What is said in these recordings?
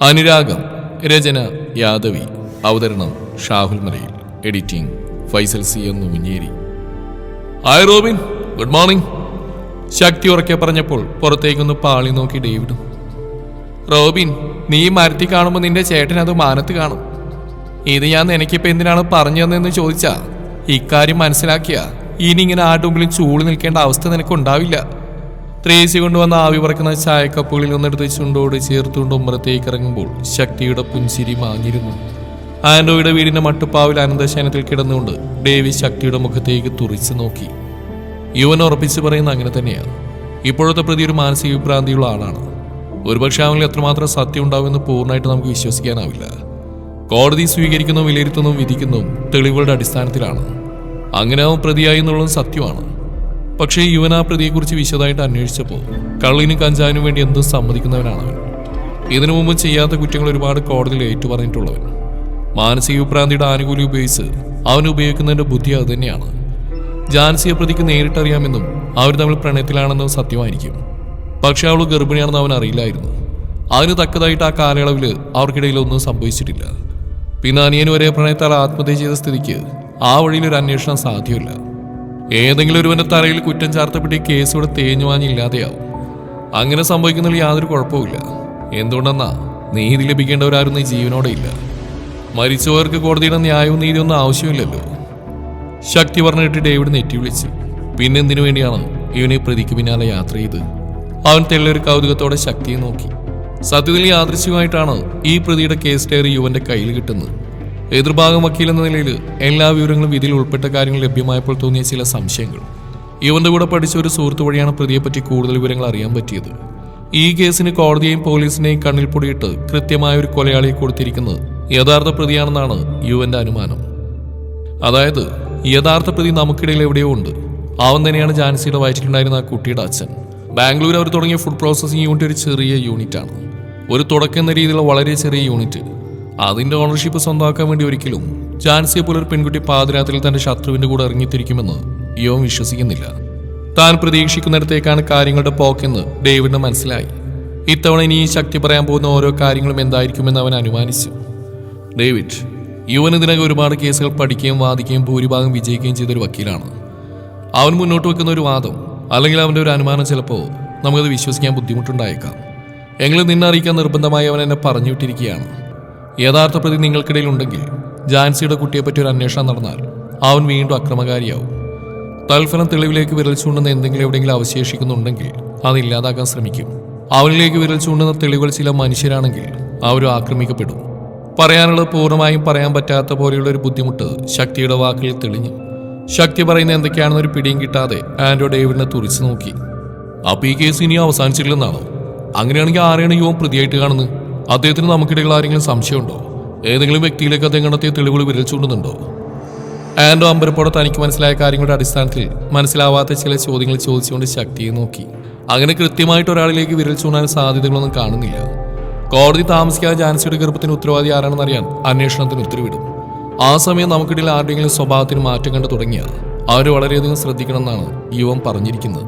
അനുരാഗം രചന യാദവി അവതരണം ഷാഹുൽ മലയിൽ എഡിറ്റിംഗ് ഫൈസൽ സി എന്ന് Munjeri hi Robin good morning. Shakti ഉറക്കെ പറഞ്ഞപ്പോൾ പുറത്തേക്കൊന്ന് പാളി നോക്കി ഡേവിഡും. റോബിൻ നീ മരത്തി കാണുമ്പോൾ നിന്റെ ചേട്ടൻ അത് മാനത്ത് കാണും. ഇത് ഞാൻ നിനക്കിപ്പോ എന്തിനാണ് പറഞ്ഞു തന്നതെന്ന് ചോദിച്ചാ ഇക്കാര്യം മനസ്സിലാക്കിയ ഇനി ഇങ്ങനെ ആട്ടുമ്പിലും ചൂളി നിൽക്കേണ്ട അവസ്ഥ നിനക്ക് ഉണ്ടാവില്ല ത്രേസി കൊണ്ടുവന്ന ആവി പറക്കുന്ന ചായക്കപ്പുകളിൽ ഒന്നെടുത്ത് ചുണ്ടോട് ചേർത്തുകൊണ്ട് ഉമ്മറത്തേക്ക് ഇറങ്ങുമ്പോൾ ശക്തിയുടെ പുഞ്ചിരി മാഞ്ഞിരുന്നു. ആൻഡോയുടെ വീടിന്റെ മട്ടുപ്പാവിൽ അനന്തശയനത്തിൽ കിടന്നുകൊണ്ട് ഡേവി ശക്തിയുടെ മുഖത്തേക്ക് തുറിച്ചു നോക്കി. യുവൻ ഉറപ്പിച്ച് പറയുന്ന അങ്ങനെ തന്നെയാണ്. ഇപ്പോഴത്തെ പ്രതി ഒരു മാനസിക വിഭ്രാന്തിയുള്ള ആളാണ്. ഒരുപക്ഷെ അവനിൽ എത്രമാത്രം സത്യം ഉണ്ടാവുമെന്ന് പൂർണമായിട്ട് നമുക്ക് വിശ്വസിക്കാനാവില്ല. കോടതി സ്വീകരിക്കുന്നതും വിലയിരുത്തുന്നതും വിധിക്കുന്നതും തെളിവുകളുടെ അടിസ്ഥാനത്തിലാണ്. അങ്ങനെ അവൻ പ്രതിയായി എന്നുള്ളതും സത്യമാണ്. പക്ഷേ യുവൻ ആ പ്രതിയെക്കുറിച്ച് വിശദമായിട്ട് അന്വേഷിച്ചപ്പോൾ കള്ളിനും കഞ്ചാവിനും വേണ്ടി എന്ത് സമ്മതിക്കുന്നവനാണ് അവൻ. ഇതിനു മുമ്പ് ചെയ്യാത്ത കുറ്റങ്ങൾ ഒരുപാട് കോടതിയിൽ ഏറ്റുപറഞ്ഞിട്ടുള്ളവൻ. മാനസിക വിഭ്രാന്തിയുടെ ആനുകൂല്യം ഉപയോഗിച്ച് അവൻ ഉപയോഗിക്കുന്നതിന്റെ ബുദ്ധി അത് തന്നെയാണ്. ജാൻസിയെ പ്രതിക്ക് നേരിട്ടറിയാമെന്നും അവർ തമ്മിൽ പ്രണയത്തിലാണെന്നും സത്യമായിരിക്കും. പക്ഷെ അവൾ ഗർഭിണിയാണെന്ന് അവൻ അറിയില്ലായിരുന്നു. അതിന് തക്കതായിട്ട് ആ കാലയളവിൽ അവർക്കിടയിൽ ഒന്നും സംഭവിച്ചിട്ടില്ല. പിന്നെ അനിയൻ വരെ പ്രണയത്താൽ ആത്മഹത്യ ചെയ്ത സ്ഥിതിക്ക് ആ വഴിയിൽ ഒരു അന്വേഷണം സാധ്യമല്ല. ഏതെങ്കിലും ഒരുവന്റെ തലയിൽ കുറ്റം ചാർത്തപ്പെട്ട് കേസ് ഇവിടെ തേഞ്ഞു വാഞ്ഞില്ലാതെയാവും. അങ്ങനെ സംഭവിക്കുന്നതിൽ യാതൊരു കുഴപ്പമില്ല എന്തുകൊണ്ടെന്നാ നീതി ലഭിക്കേണ്ടവരാരും ഈ ജീവനോടെ ഇല്ല. മരിച്ചവർക്ക് കോടതിയുടെ ന്യായവും നീതിയൊന്നും ആവശ്യമില്ലല്ലോ. ശക്തി പറഞ്ഞിട്ട് ഡേവിഡ് നെറ്റി വിളിച്ചു പിന്നെ എന്തിനു വേണ്ടിയാണ് ഇവനെ പ്രതിക്ക് പിന്നാലെ യാത്ര ചെയ്ത്? അവൻ തെള്ളൊരു കൗതുകത്തോടെ ശക്തിയെ നോക്കി. സത്യത്തിൽ യാദൃശ്യമായിട്ടാണ് ഈ പ്രതിയുടെ കേസ് ഡയറി യുവന്റെ കയ്യിൽ കിട്ടുന്നത്. എതിർഭാഗം വക്കീൽ എന്ന നിലയിൽ എല്ലാ വിവരങ്ങളും ഇതിൽ ഉൾപ്പെട്ട കാര്യങ്ങൾ ലഭ്യമായപ്പോൾ തോന്നിയ ചില സംശയങ്ങൾ. ഇവന്റെ കൂടെ പഠിച്ച ഒരു സുഹൃത്തു വഴിയാണ് പ്രതിയെപ്പറ്റി കൂടുതൽ വിവരങ്ങൾ അറിയാൻ പറ്റിയത്. ഈ കേസിന് കോടതിയെയും പോലീസിനെയും കണ്ണിൽ പൊടിയിട്ട് കൃത്യമായ ഒരു കൊലയാളിയെ കൊടുത്തിരിക്കുന്നത് യഥാർത്ഥ പ്രതിയാണെന്നാണ് യുവന്റെ അനുമാനം. അതായത് യഥാർത്ഥ പ്രതി നമുക്കിടയിൽ എവിടെയോ ഉണ്ട്. അവൻ തന്നെയാണ് ജാൻസിയുടെ വയറ്റിലുണ്ടായിരുന്ന ആ കുട്ടിയുടെ അച്ഛൻ. ബാംഗ്ലൂർ അവർ തുടങ്ങിയ ഫുഡ് പ്രോസസ്സിംഗ് യൂണിറ്റ് ഒരു ചെറിയ യൂണിറ്റ് ആണ്. ഒരു തുടക്കം എന്ന രീതിയിലുള്ള വളരെ ചെറിയ യൂണിറ്റ് അതിന്റെ ഓണർഷിപ്പ് സ്വന്തമാക്കാൻ വേണ്ടി ഒരിക്കലും ചാൻസിയെ ഒരു പെൺകുട്ടി പാതിരാത്രിയിൽ തന്റെ ശത്രുവിന്റെ കൂടെ ഇറങ്ങിത്തിരിക്കുമെന്ന് യോൻ വിശ്വസിക്കുന്നില്ല. താൻ പ്രതീക്ഷിക്കുന്നിടത്തേക്കാണ് കാര്യങ്ങളുടെ പോക്കെന്ന് ഡേവിഡിന് മനസ്സിലായി. ഇത്തവണ ഇനി ശക്തി പറയാൻ പോകുന്ന ഓരോ കാര്യങ്ങളും എന്തായിരിക്കുമെന്ന് അവൻ അനുമാനിച്ചു. ഡേവിഡ് യുവൻ ഇതിനകം ഒരുപാട് കേസുകൾ പഠിക്കുകയും വാദിക്കുകയും ഭൂരിഭാഗം വിജയിക്കുകയും ചെയ്തൊരു വക്കീലാണ്. അവൻ മുന്നോട്ട് വെക്കുന്ന ഒരു വാദം അല്ലെങ്കിൽ അവന്റെ ഒരു അനുമാനം ചിലപ്പോൾ നമുക്കത് വിശ്വസിക്കാൻ ബുദ്ധിമുട്ടുണ്ടായേക്കാം. എങ്കിലും നിന്നെ അറിയിക്കാൻ നിർബന്ധമായി അവൻ എന്നെ പറഞ്ഞു വിട്ടിരിക്കുകയാണ് യഥാർത്ഥ പ്രതി നിങ്ങൾക്കിടയിൽ ഉണ്ടെങ്കിൽ ജാൻസിയുടെ കുട്ടിയെപ്പറ്റി ഒരു അന്വേഷണം നടന്നാൽ അവൻ വീണ്ടും അക്രമകാരിയാവും. തൽഫലം തെളിവിലേക്ക് വിരൽ ചൂണ്ടുന്ന എന്തെങ്കിലും എവിടെയെങ്കിലും അവശേഷിക്കുന്നുണ്ടെങ്കിൽ അത് ഇല്ലാതാക്കാൻ ശ്രമിക്കും. അവനിലേക്ക് വിരൽ ചൂണ്ടുന്ന തെളിവുകൾ ചില മനുഷ്യരാണെങ്കിൽ അവരും ആക്രമിക്കപ്പെടും. പറയാനുള്ളത് പൂർണമായും പറയാൻ പറ്റാത്ത പോലെയുള്ള ഒരു ബുദ്ധിമുട്ട് ശക്തിയുടെ വാക്കിൽ തെളിഞ്ഞു. ശക്തി പറയുന്ന എന്തൊക്കെയാണെന്ന് ഒരു പിടിയും കിട്ടാതെ ആൻഡ്രോ ഡേവിഡിനെ തുറിച്ചു നോക്കി. അപ്പൊ ഈ കേസ് ഇനിയും അവസാനിച്ചിട്ടില്ലെന്നാണോ? അങ്ങനെയാണെങ്കിൽ ആരെയാണ് യുവൻ പ്രതിയായിട്ട് കാണുന്നത്? അദ്ദേഹത്തിന് നമുക്കിടയിൽ ആരെങ്കിലും സംശയമുണ്ടോ? ഏതെങ്കിലും വ്യക്തിയിലേക്ക് അദ്ദേഹം കണ്ടെത്തിയ തെളിവുകൾ വിരൽ ചൂണ്ടുന്നുണ്ടോ? ആൻഡോ അമ്പരപ്പോടെ തനിക്ക് മനസ്സിലായ കാര്യങ്ങളുടെ അടിസ്ഥാനത്തിൽ മനസ്സിലാവാത്ത ചില ചോദ്യങ്ങൾ ചോദിച്ചുകൊണ്ട് ശക്തിയെ നോക്കി. അങ്ങനെ കൃത്യമായിട്ട് ഒരാളിലേക്ക് വിരൽ ചൂണ്ടാൻ സാധ്യതകളൊന്നും കാണുന്നില്ല. കോടതി താമസിക്കാതെ ജാൻസിയുടെ ഗർഭത്തിന് ഉത്തരവാദി ആരാണെന്ന് അറിയാൻ അന്വേഷണത്തിന് ഉത്തരവിടും. ആ സമയം നമുക്കിടയിൽ ആരുടെയെങ്കിലും സ്വഭാവത്തിന് മാറ്റം കണ്ടു തുടങ്ങിയ? അവർ വളരെയധികം ശ്രദ്ധിക്കണമെന്നാണ് യുവൻ പറഞ്ഞിരിക്കുന്നത്.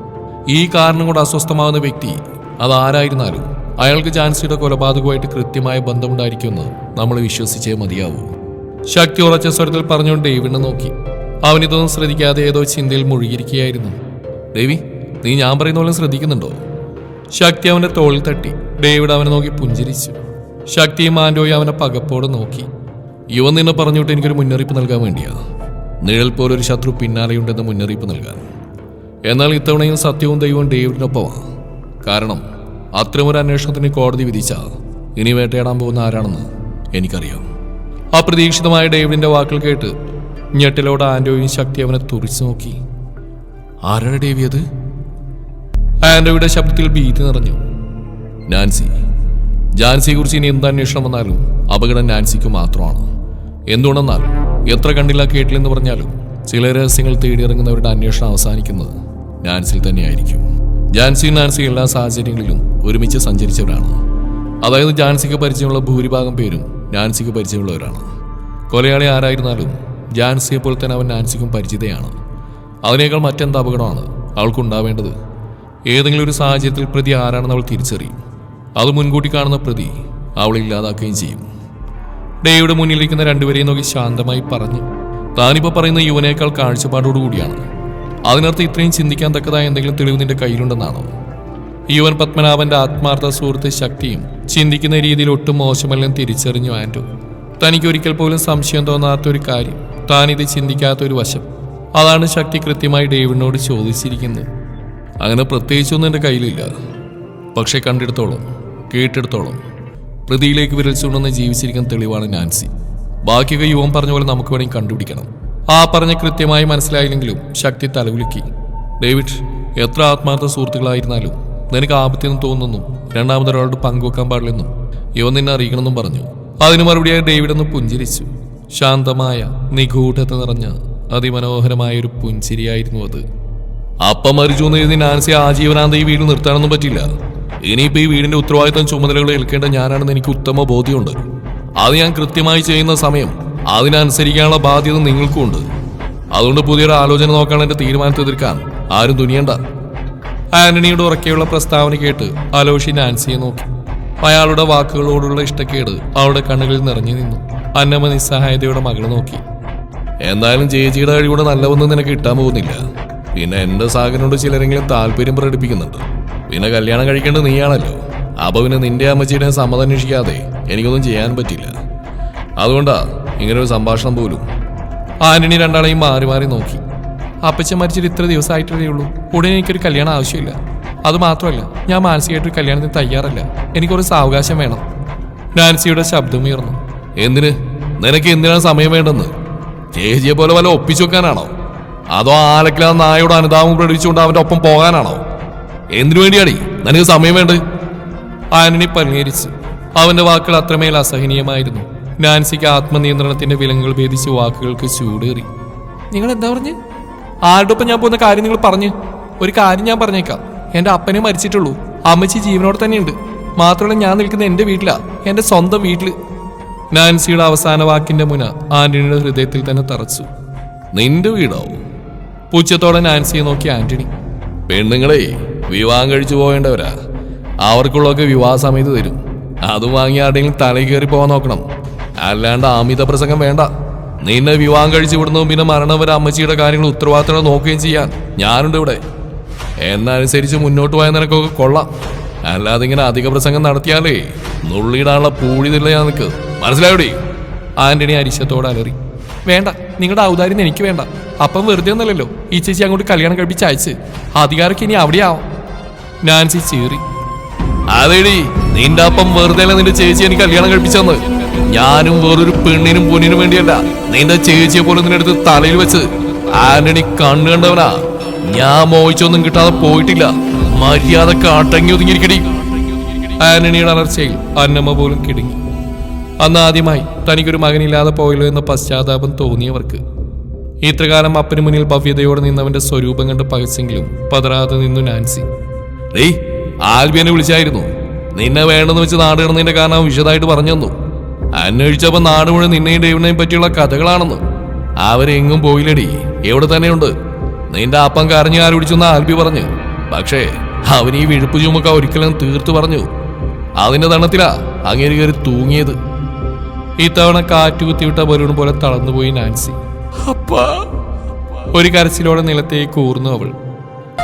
ഈ കാരണം കൊണ്ട് അസ്വസ്ഥമാകുന്ന വ്യക്തി അതാരായിരുന്നാലും അയാൾക്ക് ജാൻസിയുടെ കൊലപാതകവുമായിട്ട് കൃത്യമായ ബന്ധമുണ്ടായിരിക്കുമെന്ന് നമ്മൾ വിശ്വസിച്ചേ മതിയാവൂ. ശക്തി ഉറച്ച സ്വരത്തിൽ പറഞ്ഞുകൊണ്ട് ഡേവിഡിനെ നോക്കി. അവൻ ഇതൊന്നും ശ്രദ്ധിക്കാതെ ഏതോ ചിന്തയിൽ മുഴുകിയിരിക്കുകയായിരുന്നു. ദേവി നീ ഞാൻ പറയുന്ന പോലെ ശ്രദ്ധിക്കുന്നുണ്ടോ? ശക്തി അവന്റെ തോളിൽ തട്ടി. ഡേവിഡ് അവനെ നോക്കി പുഞ്ചിരിച്ചു. ശക്തിയും ആൻഡോയും അവനെ പകപ്പോടെ നോക്കി. യുവൻ നിന്നെ പറഞ്ഞുവിട്ട് എനിക്കൊരു മുന്നറിയിപ്പ് നൽകാൻ വേണ്ടിയാ. നിഴൽ പോലൊരു ശത്രു പിന്നാലെയുണ്ടെന്ന് മുന്നറിയിപ്പ് നൽകാൻ. എന്നാൽ ഇത്തവണയും സത്യവും ദൈവവും ഡേവിഡിനൊപ്പമാണ് കാരണം അത്തരമൊരു അന്വേഷണത്തിന് കോടതി വിധിച്ച ഇനി വേട്ടയാടാൻ പോകുന്ന ആരാണെന്ന് എനിക്കറിയാം. അപ്രതീക്ഷിതമായ ഡേവിഡിന്റെ വാക്കുകൾ കേട്ട് ഞെട്ടിലോടെ ആൻഡോയും ശക്തി അവനെ തുറിച്ചു നോക്കി. ആരാണ് ഡേവി അത്? ആൻഡോയുടെ ശബ്ദത്തിൽ ഭീതി നിറഞ്ഞു. നാൻസി. ജാൻസിയെ കുറിച്ച് ഇനി എന്ത് അന്വേഷണം വന്നാലും അപകടം നാൻസിക്ക് മാത്രമാണ്. എന്തുകൊണ്ടെന്നാൽ എത്ര കണ്ടില്ല കേട്ടില്ലെന്ന് പറഞ്ഞാലും ചില രഹസ്യങ്ങൾ തേടിയിറങ്ങുന്നവരുടെ അന്വേഷണം അവസാനിക്കുന്നത് നാൻസിൽ തന്നെയായിരിക്കും. ജാൻസിയും നാൻസി എല്ലാ സാഹചര്യങ്ങളിലും ഒരുമിച്ച് സഞ്ചരിച്ചവരാണ്. അതായത് ജാൻസിക്ക് പരിചയമുള്ള ഭൂരിഭാഗം പേരും നാൻസിക്ക് പരിചയമുള്ളവരാണ്. കൊലയാളി ആരായിരുന്നാലും ജാൻസിയെ പോലെ തന്നെ അവൻ നാൻസിക്കും പരിചിതയാണ്. അതിനേക്കാൾ മറ്റെന്ത് അപകടമാണ് അവൾക്കുണ്ടാവേണ്ടത്? ഏതെങ്കിലും ഒരു സാഹചര്യത്തിൽ പ്രതി ആരാണെന്ന് അവൾ തിരിച്ചറിയും. അത് മുൻകൂട്ടി കാണുന്ന പ്രതി അവൾ ഇല്ലാതാക്കുകയും ചെയ്യും. ഡേയുടെ മുന്നിലിരിക്കുന്ന രണ്ടുപേരെയും നോക്കി ശാന്തമായി പറഞ്ഞു. താനിപ്പോൾ പറയുന്ന യുവനേക്കാൾ കാഴ്ചപ്പാടോടുകൂടിയാണ്. അതിനർത്ഥം ഇത്രയും ചിന്തിക്കാൻ തക്കതായ എന്തെങ്കിലും തെളിവ് നിന്റെ കയ്യിലുണ്ടെന്നാണോ? യുവൻ പത്മനാഭന്റെ ആത്മാർത്ഥ സുഹൃത്ത് ശക്തിയും ചിന്തിക്കുന്ന രീതിയിൽ ഒട്ടും മോശമല്ലെന്ന് തിരിച്ചറിഞ്ഞു ആൻഡു തനിക്ക് ഒരിക്കൽ പോലും സംശയം തോന്നാത്ത ഒരു കാര്യം താൻ ഇത് ചിന്തിക്കാത്ത ഒരു വശം. അതാണ് ശക്തി കൃത്യമായി ഡേവിഡിനോട് ചോദിച്ചിരിക്കുന്നത്. അങ്ങനെ പ്രത്യേകിച്ചൊന്നും എന്റെ കയ്യിലില്ല. പക്ഷെ കണ്ടെടുത്തോളം കേട്ടെടുത്തോളം. പ്രതിയിലേക്ക് വിരൽ ചൂണ്ടുന്ന ജീവിച്ചിരിക്കുന്ന തെളിവാണ് നാൻസി. ബാക്കിയൊക്കെ യുവൻ പറഞ്ഞ പോലെ നമുക്ക് വേണമെങ്കിൽ കണ്ടുപിടിക്കണം. ആ പറഞ്ഞ കൃത്യമായി മനസ്സിലായില്ലെങ്കിലും ശക്തി തലകുലുക്കി. ഡേവിഡ് എത്ര ആത്മാർത്ഥ സുഹൃത്തുക്കളായിരുന്നാലും നിനക്ക് ആപത്തെന്ന് തോന്നുന്നു രണ്ടാമതൊരാളോട് പങ്കുവെക്കാൻ പാടില്ലെന്നും ഇവൻ നിന്നെ അറിയിക്കണമെന്നും പറഞ്ഞു. അതിനു മറുപടിയായി ഡേവിഡ് ഒന്ന് പുഞ്ചിരിച്ചു. ശാന്തമായ നിഗൂഢത നിറഞ്ഞ അതിമനോഹരമായ ഒരു പുഞ്ചിരിയായിരുന്നു അത്. അപ്പം മരിച്ചു എന്ന് എഴുതി നാൻസി ആജീവനാന്ത ഈ വീട് നിർത്താനൊന്നും പറ്റില്ല. ഇനിയിപ്പോ ഈ വീടിന്റെ ഉത്തരവാദിത്തം ചുമതലകൾ ഏൽക്കേണ്ട ഞാനാണെന്ന് എനിക്ക് ഉത്തമ ബോധ്യമുണ്ട്. അത് ഞാൻ കൃത്യമായി ചെയ്യുന്ന സമയം അതിനനുസരിക്കാനുള്ള ബാധ്യത നിങ്ങൾക്കും ഉണ്ട് അതുകൊണ്ട് പുതിയൊരു ആലോചന നോക്കാൻ എന്റെ തീരുമാനത്തെ എതിർക്കാൻ ആരും തുനിയണ്ട. ആന്റണിയുടെ ഉറക്കെയുള്ള പ്രസ്താവന കേട്ട് അലോഷി നാൻസിയെ നോക്കി. അയാളുടെ വാക്കുകളോടുള്ള ഇഷ്ടക്കേട് അവളുടെ കണ്ണുകളിൽ നിറഞ്ഞു നിന്നു. അന്നമ്മ നിസ്സഹായതയുടെ മകളെ നോക്കി. എന്തായാലും ചേച്ചിയുടെ കഴിവിടെ നല്ലവൊന്നും നിനക്ക് കിട്ടാൻ പോകുന്നില്ല. പിന്നെ എന്റെ സാഗനോട് ചിലരെങ്കിലും താല്പര്യം പ്രകടിപ്പിക്കുന്നുണ്ട്. പിന്നെ കല്യാണം കഴിക്കേണ്ടത് നീയാണല്ലോ. അപ്പൊ പിന്നെ നിന്റെ അമ്മച്ചിയുടെ സമ്മതം അന്വേഷിക്കാതെ എനിക്കൊന്നും ചെയ്യാൻ പറ്റില്ല. അതുകൊണ്ടാ ഇങ്ങനെ ഒരു സംഭാഷണം പോലും. ആന്റണി രണ്ടാളെയും മാറി മാറി നോക്കി. അപ്പച്ചൻ മരിച്ചിട്ട് ഇത്ര ദിവസമായിട്ടേ ഉള്ളൂ. ഉടനെ എനിക്കൊരു കല്യാണം ആവശ്യമില്ല. അത് മാത്രമല്ല ഞാൻ മാനസികമായിട്ടൊരു കല്യാണത്തിന് തയ്യാറല്ല. എനിക്ക് എനിക്കൊരു സാവകാശം വേണം. നാൻസിയുടെ ശബ്ദം ഉയർന്നു. എന്തിന്? നിനക്ക് എന്തിനാണ് സമയം വേണ്ടെന്ന്? ചേച്ചിയെ പോലെ വല്ല ഒപ്പിച്ചു വെക്കാനാണോ? അതോ ആലക്കില നായോട് അനുതാപം പ്രകടിപ്പിച്ചുകൊണ്ട് അവന്റെ ഒപ്പം പോകാനാണോ? എന്തിനു വേണ്ടിയാടി? നിനക്ക് സമയം വേണ്ടേ? ആന്റണി പരിഹരിച്ചു. അവന്റെ വാക്കുകൾ അത്രമേൽ അസഹനീയമായിരുന്നു. നാൻസിക്ക് ആത്മനിയന്ത്രണത്തിന്റെ വിലങ്ങുകൾ ഭേദിച്ച് വാക്കുകൾക്ക് ചൂടേറി. നിങ്ങൾ എന്താ പറഞ്ഞ്? ആരുടെ ഒപ്പം ഞാൻ പോകുന്ന കാര്യം നിങ്ങൾ പറഞ്ഞ്. ഒരു കാര്യം ഞാൻ പറഞ്ഞേക്കാം. എന്റെ അപ്പനെ മരിച്ചിട്ടുള്ളൂ. അമ്മച്ചി ജീവനോടെ തന്നെയുണ്ട്. മാത്രമല്ല ഞാൻ നിൽക്കുന്ന എന്റെ വീട്ടിലാ. എന്റെ സ്വന്തം വീട്ടിൽ. നാൻസിയുടെ അവസാന വാക്കിന്റെ മുന ആന്റണിയുടെ ഹൃദയത്തിൽ തന്നെ തറച്ചു. നിന്റെ വീടാവും പൂച്ചത്തോടെ നാൻസിയെ നോക്കി ആന്റണി. പെണ്ണുങ്ങളെ വിവാഹം കഴിച്ചു പോകേണ്ടവരാ. അവർക്കുള്ളതൊക്കെ വിവാഹ സമയത്ത് തരും. അത് വാങ്ങി ആരുടെയും തലയിൽ കയറി പോകാൻ നോക്കണം. അല്ലാണ്ട് അമിത പ്രസംഗം വേണ്ട. നിന്നെ വിവാഹം കഴിച്ചു വിടുന്നതും പിന്നെ മരണം അമ്മച്ചിയുടെ കാര്യങ്ങൾ ഉത്തരവാദിത്തം നോക്കുകയും ചെയ്യാൻ ഞാനുണ്ട് ഇവിടെ. എന്നനുസരിച്ച് മുന്നോട്ട് പോയാൽ നിനക്കൊക്കെ കൊള്ളാം. അല്ലാതെ ഇങ്ങനെ അധിക പ്രസംഗം നടത്തിയാലേ നുള്ളിയിടാനുള്ള പൂഴിതില്ല ഞാൻ നിനക്ക്. മനസ്സിലായോടി? ആന്റണി അരിശത്തോടെ അലറി. വേണ്ട നിങ്ങളുടെ ഔദാര്യം എനിക്ക് വേണ്ട. അപ്പം വെറുതെ ഒന്നല്ലല്ലോ ഈ ചേച്ചി അങ്ങോട്ട് കല്യാണം കഴിപ്പിച്ച് അയച്ച്. അധികാരമൊക്കെ ഇനി അവിടെയാവും നാൻസി ചീറി. അതേടി നിന്റെ അപ്പം വെറുതെ നിന്റെ ചേച്ചി എനിക്ക് കല്യാണം കഴിപ്പിച്ചെന്ന് ഞാനും വേറൊരു പെണ്ണിനും പൊന്നിനും വേണ്ടിയല്ല. നിന്റെ ചേച്ചിയെ പോലെ നിന്റെ അടുത്ത് തലയിൽ വെച്ച് ആന്റണി കണ്ണു കണ്ടവനാ. ഞാൻ മോഹിച്ചൊന്നും കിട്ടാതെ പോയിട്ടില്ല. മര്യാദ അടങ്ങി ഒതുങ്ങിയിരിക്കടി. ആന്റണിയുടെ അലർച്ചയിൽ അന്നമ്മ പോലും കിടുങ്ങി. അന്ന് ആദ്യമായി തനിക്കൊരു മകനില്ലാതെ പോയല്ലോ എന്ന പശ്ചാത്താപം തോന്നിയവർക്ക്. ഇത്രകാലം അപ്പന് മുന്നിൽ ഭവ്യതയോടെ നിന്നവന്റെ സ്വരൂപം കണ്ട് പകച്ചെങ്കിലും പതറാതെ നിന്നു നാൻസി. ഡേയ് ആൽബിയനെ വിളിച്ചായിരുന്നു. നിന്നെ വേണ്ടെന്ന് വെച്ച് നാട് കിടന്നതിന്റെ കാരണം വിശദമായിട്ട് പറഞ്ഞു തന്നു. അന്വേഷിച്ചപ്പോ നാട് മുഴുവൻ നിന്നെയും ഡേവിഡിനെയും പറ്റിയുള്ള കഥകളാണെന്ന്. അവരെങ്ങും പോയില്ലടി. എവിടെ തന്നെയുണ്ട്? നിന്റെ അപ്പം കരഞ്ഞു ആരോടിച്ചെന്ന് ആൽബി പറഞ്ഞു. പക്ഷേ അവൻ ഈ വിഴുപ്പ് ചുമക്ക ഒരിക്കലും തീർത്തു പറഞ്ഞു. അതിന്റെ തണത്തിലാ അങ്ങേര് കയറി തൂങ്ങിയത്. ഇത്തവണ കാറ്റ് കുത്തിവിട്ട ബലൂൺ പോലെ തളർന്നുപോയി നാൻസി. അപ്പാ. ഒരു കരച്ചിലോടെ നിലത്തേക്ക് ഊർന്നു അവൾ.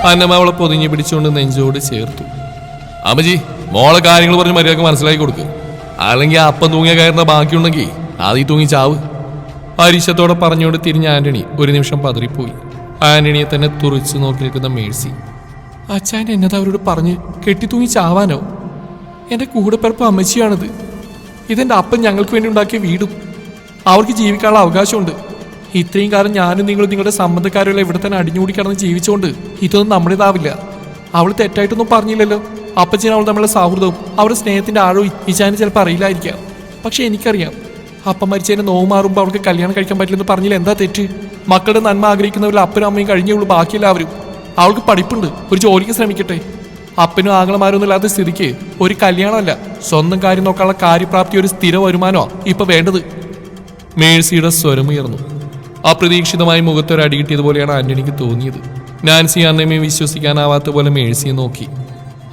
അന്നമ്മ അവളെ പൊതിഞ്ഞു പിടിച്ചുകൊണ്ട് നെഞ്ചോട് ചേർത്തു. അമ്മജി മോളെ കാര്യങ്ങൾ പറഞ്ഞ് മര്യാദയ്ക്ക് മനസ്സിലാക്കി കൊടുക്ക്. അല്ലെങ്കിൽ അപ്പ തൂങ്ങിയ കയറുന്ന ബാക്കിയുണ്ടെങ്കിൽ ആദ്യം തൂങ്ങി ചാവ്. അരിശത്തോടെ പറഞ്ഞുകൊണ്ട് തിരിഞ്ഞ ആന്റണി ഒരു നിമിഷം പതറിപ്പോയി. ആന്റണിയെ തന്നെ തുറിച്ച് നോക്കി നിൽക്കുന്ന മേഴ്സി. അച്ഛൻ എന്നത് അവരോട് പറഞ്ഞ് കെട്ടി തൂങ്ങി ചാവാനോ? എന്റെ കൂടെപ്പിറപ്പ് അമ്മച്ചിയാണിത്. ഇതെന്റെ അപ്പൻ ഞങ്ങൾക്ക് വേണ്ടി ഉണ്ടാക്കിയ വീടും. അവർക്ക് ജീവിക്കാനുള്ള അവകാശമുണ്ട്. ഇത്രയും കാലം ഞാനും നിങ്ങളും നിങ്ങളുടെ സംബന്ധക്കാരെല്ലാം ഇവിടെ തന്നെ അടിഞ്ഞുകൂടി കിടന്ന് ജീവിച്ചുകൊണ്ട് ഇതൊന്നും നമ്മുടേതാവില്ല. അവൾ തെറ്റായിട്ടൊന്നും പറഞ്ഞില്ലല്ലോ. അപ്പച്ചനും അവൾ തമ്മിലുള്ള സൗഹൃദവും അവരുടെ സ്നേഹത്തിന്റെ ആഴവും ഇച്ചാന് ചിലപ്പോൾ അറിയില്ലായിരിക്കാം. പക്ഷെ എനിക്കറിയാം. അപ്പം മരിച്ചതിന് നോവ് മാറുമ്പോൾ അവൾക്ക് കല്യാണം കഴിക്കാൻ പറ്റില്ലെന്ന് പറഞ്ഞില്ല. എന്താ തെറ്റ്? മക്കളുടെ നന്മ ആഗ്രഹിക്കുന്നവരിൽ അപ്പനും അമ്മയും കഴിഞ്ഞുള്ളൂ ബാക്കിയെല്ലാവരും. അവൾക്ക് പഠിപ്പുണ്ട്. ഒരു ജോലിക്ക് ശ്രമിക്കട്ടെ. അപ്പനും ആങ്ങളമാരൊന്നും ഇല്ലാത്ത സ്ഥിതിക്ക് ഒരു കല്യാണമല്ല. സ്വന്തം കാര്യം നോക്കാനുള്ള കാര്യപ്രാപ്തി ഒരു സ്ഥിര വരുമാനോ ഇപ്പൊ വേണ്ടത്. മേഴ്സിയുടെ സ്വരമുയർന്നു അപ്രതീക്ഷിതമായി മുഖത്തൊരു അടി കിട്ടിയതുപോലെയാണ് ആന്റണിക്ക് തോന്നിയത്. നാൻസി അന്നമ്മയെ വിശ്വസിക്കാനാവാത്ത പോലെ മേഴ്സിയെ നോക്കി.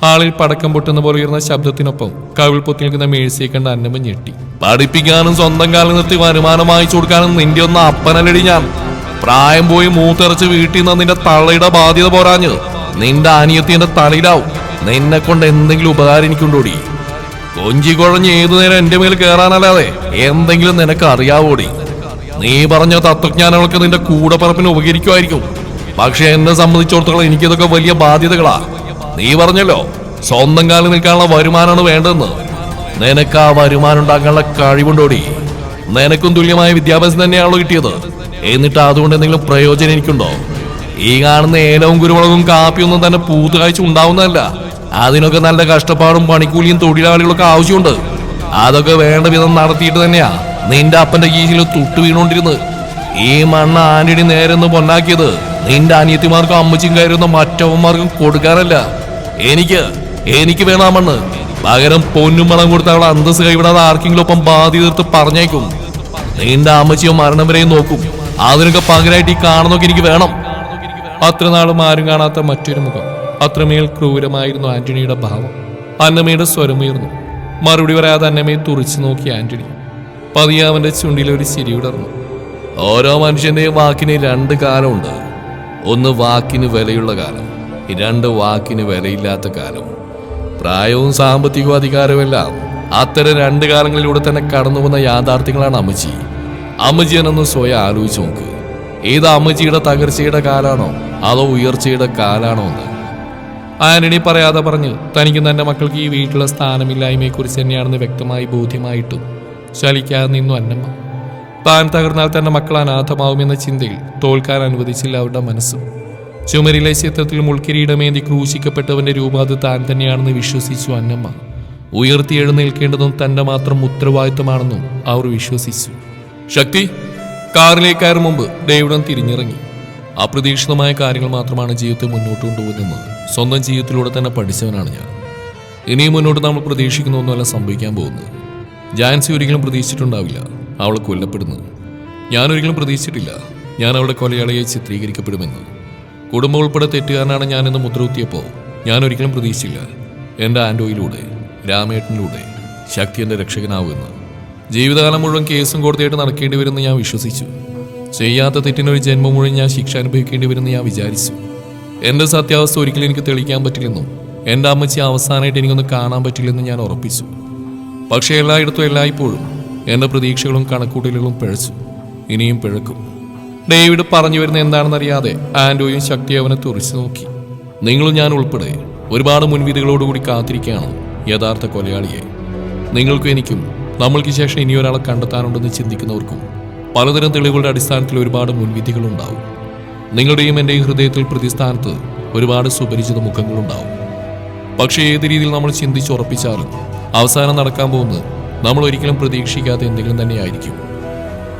ഹാളിൽ പടക്കം പൊട്ടുന്ന പോലെ ഉയർന്ന ശബ്ദത്തിനൊപ്പം കവിൾ പൊത്തി നിൽക്കുന്ന മേഴ്സിയെ കണ്ട് അന്നമ്മ ഞെട്ടി. പഠിപ്പിക്കാനും സ്വന്തം കാലം നിർത്തി വരുമാനം വാങ്ങിച്ചു കൊടുക്കാനും നിന്റെ ഒന്ന് അപ്പനല്ലടി ഞാൻ. പ്രായം പോയി മൂത്തിറച്ച് വീട്ടിൽ നിന്ന് നിന്റെ തള്ളയുടെ ബാധ്യത പോരാഞ്ഞ്. നിന്റെ അനിയത്തി എന്റെ തലയിലാവും. നിന്നെ കൊണ്ട് എന്തെങ്കിലും ഉപകാരം എനിക്കുണ്ടോടി? കൊഞ്ചി കുഴഞ്ഞ് ഏതു നേരം എന്റെ മേൽ കയറാനല്ലാതെ എന്തെങ്കിലും നിനക്ക് അറിയാവോടി? നീ പറഞ്ഞ തത്വജ്ഞാനങ്ങളൊക്കെ നിന്റെ കൂടപ്പറപ്പിന് ഉപകരിക്കുമായിരിക്കും. പക്ഷെ എന്നെ സംബന്ധിച്ചിടത്തോളം എനിക്കിതൊക്കെ വലിയ ബാധ്യതകളാ. നീ പറഞ്ഞല്ലോ സ്വന്തം കാലിൽ നിൽക്കാനുള്ള വരുമാനമാണ് വേണ്ടതെന്ന്. നിനക്ക് ആ വരുമാനം ഉണ്ടാക്കാനുള്ള കഴിവുണ്ടോടി? നിനക്കും തുല്യമായ വിദ്യാഭ്യാസം തന്നെയാണല്ലോ കിട്ടിയത്. എന്നിട്ട് അതുകൊണ്ട് എന്തെങ്കിലും പ്രയോജനം എനിക്കുണ്ടോ? ഈ കാണുന്ന ഏലവും കുരുമുളകും കാപ്പിയൊന്നും തന്നെ പൂത്ത് കാഴ്ച ഉണ്ടാവുന്നതല്ല. അതിനൊക്കെ നല്ല കഷ്ടപ്പാടും പണിക്കൂലിയും തൊഴിലാളികളൊക്കെ ആവശ്യമുണ്ട്. അതൊക്കെ വേണ്ട വിധം നടത്തിയിട്ട് തന്നെയാ നിന്റെ അപ്പന്റെ കീഴിൽ തൊട്ട് വീണോണ്ടിരുന്നത് ഈ മണ്ണ് ആന്റണി നേരെന്ന് പൊന്നാക്കിയത്. നിന്റെ അനിയത്തിമാർക്കും അമ്മച്ചിയും കയറുന്ന മറ്റവന്മാർക്കും കൊടുക്കാനല്ല. എനിക്ക് എനിക്ക് വേണം മണ്ണ് പകരം പൊന്നും മണം കൊടുത്ത അവളെ അന്തസ് കൈവിടാതെ ആർക്കെങ്കിലും ഒപ്പം ബാധി തീർത്ത് പറഞ്ഞേക്കും. നിന്റെ അമ്മച്ചിയോ മരണം വരെയും നോക്കും. അതിനൊക്കെ പകരമായിട്ട് ഈ കാണുന്നൊക്കെ എനിക്ക് വേണം. അത്ര നാളും ആരും കാണാത്ത മറ്റൊരു മുഖം. അത്രമേൽ ക്രൂരമായിരുന്നു ആന്റണിയുടെ ഭാവം. അന്നമ്മയുടെ സ്വരമുയർന്നു മറുപടി പറയാതെ അന്നമ്മയെ തുറച്ചു നോക്കി ആന്റണി. പതിയെ അവന്റെ ചുണ്ടിൽ ഒരു ചിരി വിടർന്നു ഓരോ മനുഷ്യന്റെയും വാക്കിന് രണ്ട് കാലമുണ്ട്. ഒന്ന് വാക്കിന് വിലയുള്ള കാലം. രണ്ട് വാക്കിന് വിലയില്ലാത്ത കാലം പ്രായവും സാമ്പത്തികവും അധികാരവുമെല്ലാം അത്തരം രണ്ട് കാലങ്ങളിലൂടെ തന്നെ കടന്നു പോകുന്ന യാഥാർത്ഥ്യങ്ങളാണ് അമ്മച്ചി. അമ്മച്ചി എന്നൊന്ന് സ്വയം ആലോചിച്ച് നോക്ക്. ഏത് അമ്മച്ചിയുടെ തകർച്ചയുടെ കാലാണോ അതോ ഉയർച്ചയുടെ കാലാണോ എന്ന്? ആന്റണി പറയാതെ പറഞ്ഞ് തനിക്ക് തന്റെ മക്കൾക്ക് ഈ വീട്ടിലെ സ്ഥാനമില്ലായ്മയെക്കുറിച്ച് തന്നെയാണെന്ന് വ്യക്തമായി ബോധ്യമായിട്ടും ശലിക്കാതെ നിന്നു അന്നമ്മ. താൻ തകർന്നാൽ തന്റെ മക്കൾ അനാഥമാവുമെന്ന ചിന്തയിൽ തോൽക്കാൻ അനുവദിച്ചില്ല അവരുടെ മനസ്സ്. ചുമരിലെ ചിത്രത്തിൽ മുൾക്കിരീടമേന്തി ക്രൂശിക്കപ്പെട്ടവന്റെ രൂപം അത് താൻ തന്നെയാണെന്ന് വിശ്വസിച്ചു അന്നമ്മ. ഉയർത്തി എഴുന്നേൽക്കേണ്ടതും തന്റെ മാത്രം ഉത്തരവാദിത്തമാണെന്നും അവർ വിശ്വസിച്ചു. ശക്തി കാറിലേക്ക് മുമ്പ് ഡേവിഡൻ തിരിഞ്ഞിറങ്ങി. അപ്രതീക്ഷിതമായ കാര്യങ്ങൾ മാത്രമാണ് ജീവിതത്തെ മുന്നോട്ട് കൊണ്ടുപോകുന്നത് സ്വന്തം ജീവിതത്തിലൂടെ തന്നെ പഠിച്ചവനാണ് ഞാൻ. ഇനിയും മുന്നോട്ട് നമ്മൾ പ്രതീക്ഷിക്കുന്ന ഒന്നുമല്ല സംഭവിക്കാൻ പോകുന്നത്. ജാൻസി ഒരിക്കലും പ്രതീക്ഷിച്ചിട്ടുണ്ടാവില്ല അവൾ കൊല്ലപ്പെടുന്നത്. ഞാനൊരിക്കലും പ്രതീക്ഷിച്ചിട്ടില്ല. ഞാൻ അവളുടെ കൊലയാളിയെ ചിത്രീകരിക്കപ്പെടുമെന്ന്. കുടുംബം ഉൾപ്പെടെ തെറ്റുകാരനാണ് ഞാനെന്ന് മുദ്രകുത്തിയപ്പോൾ ഞാൻ ഒരിക്കലും പ്രതീക്ഷിച്ചില്ല. എന്റെ ആൻഡോയിലൂടെ രാമേട്ടനിലൂടെ ശക്തി എന്റെ രക്ഷകനാവുമെന്ന്. ജീവിതകാലം മുഴുവൻ കേസും കോടതിയായിട്ട് നടക്കേണ്ടി വരുമെന്ന് ഞാൻ വിശ്വസിച്ചു. ചെയ്യാത്ത തെറ്റിനൊരു ജന്മം മുഴുവൻ ഞാൻ ശിക്ഷ അനുഭവിക്കേണ്ടി വരുമെന്ന് ഞാൻ വിചാരിച്ചു. എന്റെ സത്യാവസ്ഥ ഒരിക്കലും എനിക്ക് തെളിയിക്കാൻ പറ്റില്ലെന്നും എന്റെ അമ്മച്ചി അവസാനമായിട്ട് എനിക്കൊന്ന് കാണാൻ പറ്റില്ലെന്നും ഞാൻ ഉറപ്പിച്ചു. പക്ഷേ എല്ലായിടത്തും എല്ലായ്പ്പോഴും എന്റെ പ്രതീക്ഷകളും കണക്കൂട്ടലുകളും പിഴച്ചു. ഇനിയും പിഴക്കും. ഡേവിഡ് പറഞ്ഞു വരുന്ന എന്താണെന്നറിയാതെ ആൻഡോയും ശക്തി അവനെ തുറച്ചു നോക്കി. നിങ്ങളും ഞാൻ ഉൾപ്പെടെ ഒരുപാട് മുൻവിധികളോടുകൂടി കാത്തിരിക്കുകയാണ് യഥാർത്ഥ കൊലയാളിയെ. നിങ്ങൾക്കും എനിക്കും നമ്മൾക്ക് ശേഷം ഇനി ഒരാളെ കണ്ടെത്താനുണ്ടെന്ന് ചിന്തിക്കുന്നവർക്കും പലതരം തെളിവുകളുടെ അടിസ്ഥാനത്തിൽ ഒരുപാട് മുൻവിധികളുണ്ടാവും. നിങ്ങളുടെയും എന്റെയും ഹൃദയത്തിൽ പ്രതിസ്ഥാനത്ത് ഒരുപാട് സുപരിചിത മുഖങ്ങളുണ്ടാവും. പക്ഷേ ഏത് രീതിയിൽ നമ്മൾ ചിന്തിച്ചുറപ്പിച്ചാലും അവസാനം നടക്കാൻ പോകുന്നത് നമ്മൾ ഒരിക്കലും പ്രതീക്ഷിക്കാത്ത എന്തെങ്കിലും തന്നെയായിരിക്കും.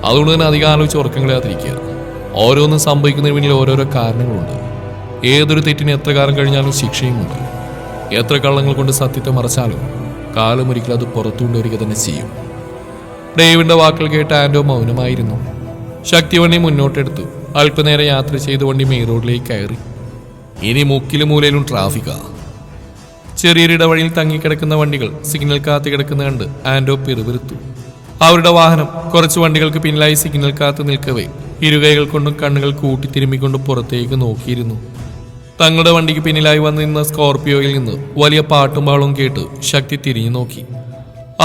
അതുകൊണ്ട് തന്നെ അധികം ആലോചിച്ച് ഉറക്കം കളയാതിരിക്കുക. ഓരോന്നും സംഭവിക്കുന്നതിന് പിന്നിൽ ഓരോരോ കാരണങ്ങളുണ്ട്. ഏതൊരു തെറ്റിന് എത്ര കാലം കഴിഞ്ഞാലും ശിക്ഷയുമുണ്ട്. എത്ര കള്ളങ്ങൾ കൊണ്ട് സത്യത്തെ മറച്ചാലും കാലം ഒരിക്കലും അത് പുറത്തുകൊണ്ടുവരിക തന്നെ ചെയ്യും. ഡേവിന്റെ വാക്കുകൾ കേട്ട് ആൻഡോ മൗനമായിരുന്നു. ശക്തി വണ്ടി മുന്നോട്ടെടുത്തു. അല്പനേരം യാത്ര ചെയ്ത് വണ്ടി മെയിൻ റോഡിലേക്ക് കയറി. ഇനി മുക്കിലും മൂലയിലും ട്രാഫിക്കാ. ചെറിയൊരു ഇടവഴിയിൽ തങ്ങിക്കിടക്കുന്ന വണ്ടികൾ സിഗ്നൽ കാത്തു കിടക്കുന്ന കണ്ട് ആൻഡോ പിറുപിറുത്തു. അവരുടെ വാഹനം കുറച്ച് വണ്ടികൾക്ക് പിന്നിലായി സിഗ്നൽ കാത്തു നിൽക്കവേ ഇരുകൈകൾ കൊണ്ടും കണ്ണുകൾ കൂട്ടിത്തിരുമ്മിക്കൊണ്ടും പുറത്തേക്ക് നോക്കിയിരുന്നു. തങ്ങളുടെ വണ്ടിക്ക് പിന്നിലായി വന്നിരുന്ന സ്കോർപിയോയിൽ നിന്ന് വലിയ പാട്ടും പാളവും കേട്ട് ശക്തി തിരിഞ്ഞു നോക്കി.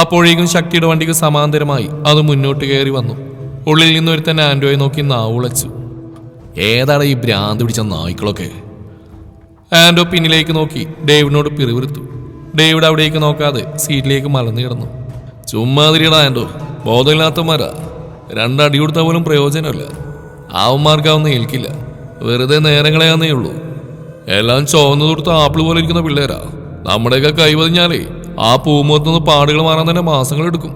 അപ്പോഴേക്കും ശക്തിയുടെ വണ്ടിക്ക് സമാന്തരമായി അത് മുന്നോട്ട് കയറി വന്നു. ഉള്ളിൽ നിന്ന് ഒരുത്തൻ ആൻഡോയെ നോക്കി നാവുളച്ചു. ഏതാണ് ഈ ഭ്രാന്ത് പിടിച്ച നായ്ക്കളൊക്കെ? ആൻഡോ പിന്നിലേക്ക് നോക്കി ഡേവിഡിനോട് പിറിവിരുത്തു ഡേവിഡ് അവിടേക്ക് നോക്കാതെ സീറ്റിലേക്ക് മലന്നു കിടന്നു. ചുമ്മാതിരിയടാ ആൻഡോ ബോധമില്ലാത്തമാരാ രണ്ടടി കൊടുത്താൽ പോലും പ്രയോജനമില്ല. ആവന്മാർക്കാവുന്ന ഏൽക്കില്ല. വെറുതെ നേരങ്ങളെയാന്നേ ഉള്ളൂ. എല്ലാം ചുവന്നു തൊടുത്ത ആപ്പിൾ പോലെ ഇരിക്കുന്ന പിള്ളേരാ. നമ്മുടെയൊക്കെ കൈവതിഞ്ഞാലേ ആ പൂമുഖത്തുനിന്ന് പാടുകൾ മാറാൻ തന്നെ മാസങ്ങൾ എടുക്കും.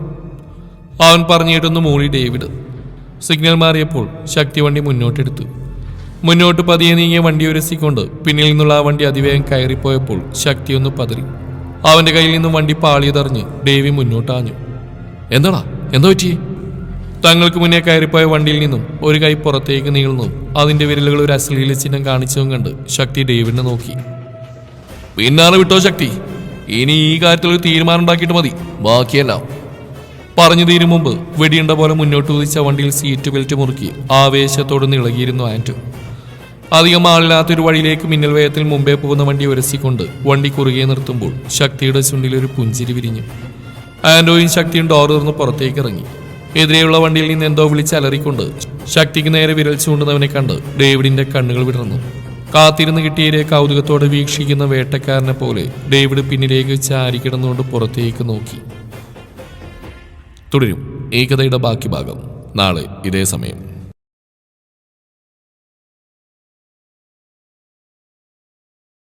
അവൻ പറഞ്ഞിട്ടൊന്ന് മൂളി ഡേവിഡ്. സിഗ്നൽ മാറിയപ്പോൾ ശക്തി വണ്ടി മുന്നോട്ടെടുത്തു മുന്നോട്ട് പതിയെ നീങ്ങിയ വണ്ടി ഉരസിക്കൊണ്ട് പിന്നിൽ നിന്നുള്ള ആ വണ്ടി അതിവേഗം കയറിപ്പോയപ്പോൾ ശക്തി ഒന്ന് പതറി. അവന്റെ കയ്യിൽ നിന്നും വണ്ടി പാളിയതറിഞ്ഞ് ഡേവി മുന്നോട്ടാഞ്ഞു. എന്താടാ? എന്താ പറ്റി തങ്ങൾക്ക് മുന്നേ കയറിപ്പോയ വണ്ടിയിൽ നിന്നും ഒരു കൈ പുറത്തേക്ക് നീളുന്നു. അതിന്റെ വിരലുകൾ ഒരു അശ്ലീല ചിഹ്നം കാണിച്ചതും കണ്ട് ശക്തി ഡേവിഡിനെ നോക്കി. പിന്നാറ് വിട്ടോ ശക്തി. ഇനി ഈ കാര്യത്തിൽ ഒരു തീരുമാനം ഉണ്ടാക്കിയിട്ട് മതി. ബാക്കിയെല്ലാം. പറഞ്ഞു തീരും മുമ്പ് വെടിയുണ്ട പോലെ മുന്നോട്ട് ഉദിച്ച വണ്ടിയിൽ സീറ്റ് ബെൽറ്റ് മുറുക്കി ആവേശത്തോട് നിളകിയിരുന്നു ആന്റു അധികം ആളില്ലാത്തൊരു വഴിയിലേക്ക് മിന്നൽ വേഗത്തിൽ മുമ്പേ പോകുന്ന വണ്ടി ഉരസിക്കൊണ്ട് വണ്ടി കുറുകെ നിർത്തുമ്പോൾ ശക്തിയുടെ ചുണ്ടിൽ ഒരു പുഞ്ചിരി വിരിഞ്ഞു. ആൻഡോയും ശക്തിയും ഡോർ തുറന്ന് പുറത്തേക്ക് ഇറങ്ങി. എതിരെയുള്ള വണ്ടിയിൽ നിന്ന് എന്തോ വിളിച്ച് അലറിക്കൊണ്ട് ശക്തിക്ക് നേരെ വിരൽ ചൂണ്ടുന്നവനെ കണ്ട് ഡേവിഡിന്റെ കണ്ണുകൾ വിടർന്നു. കാത്തിരുന്ന് കിട്ടിയരെ കൗതുകത്തോടെ വീക്ഷിക്കുന്ന വേട്ടക്കാരനെ പോലെ ഡേവിഡ് പിന്നിലേക്ക് ചാരി കിടന്നുകൊണ്ട് പുറത്തേക്ക് നോക്കി. തുടരും. ഈ കഥയുടെ ബാക്കി ഭാഗം. നാളെ ഇതേ സമയം.